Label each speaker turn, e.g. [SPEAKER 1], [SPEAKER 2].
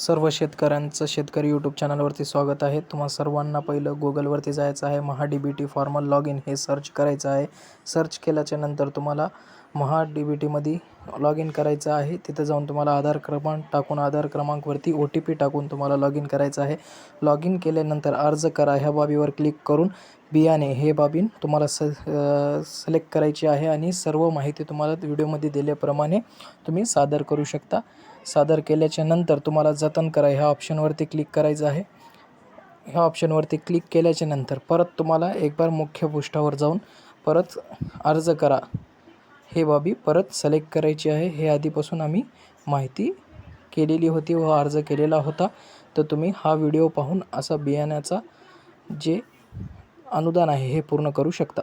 [SPEAKER 1] सर्व शेतकऱ्यांचं शेतकरी यूट्यूब चॅनलवरती स्वागत आहे. तुम्हा सर्वांना पहिलं गुगलवरती जायचं आहे. Maha D B T farmer log in हे सर्च करायचं आहे. सर्च केल्याच्यानंतर तुम्हाला महा डी बी टीमध्ये लॉग इन करायचं आहे. तिथं जाऊन तुम्हाला आधार क्रमांक टाकून आधार क्रमांकवरती ओ टी पी टाकून तुम्हाला लॉग इन करायचं आहे. लॉग इन केल्यानंतर अर्ज करा. ह्या बाबीवर क्लिक करून बियाणे हे बाबीन तुम्हाला स सिलेक्ट करायची आहे आणि सर्व माहिती तुम्हाला व्हिडिओमध्ये दिल्याप्रमाणे तुम्ही सादर करू शकता. सादर केल्याच्यानंतर तुम्हाला जतन करा. ह्या ऑप्शनवरती क्लिक करायचं आहे. ह्या ऑप्शनवरती क्लिक केल्याच्यानंतर परत तुम्हाला एक बार मुख्य पृष्ठावर जाऊन परत अर्ज करा. हे बाबी परत सिलेक्ट करायची आहे. हे आधीपासून आम्ही माहिती केलेली होती व अर्ज केलेला होता. तर तुम्ही हा व्हिडिओ पाहून असा बियाण्याचा जे अनुदान आहे हे पूर्ण करू शकता.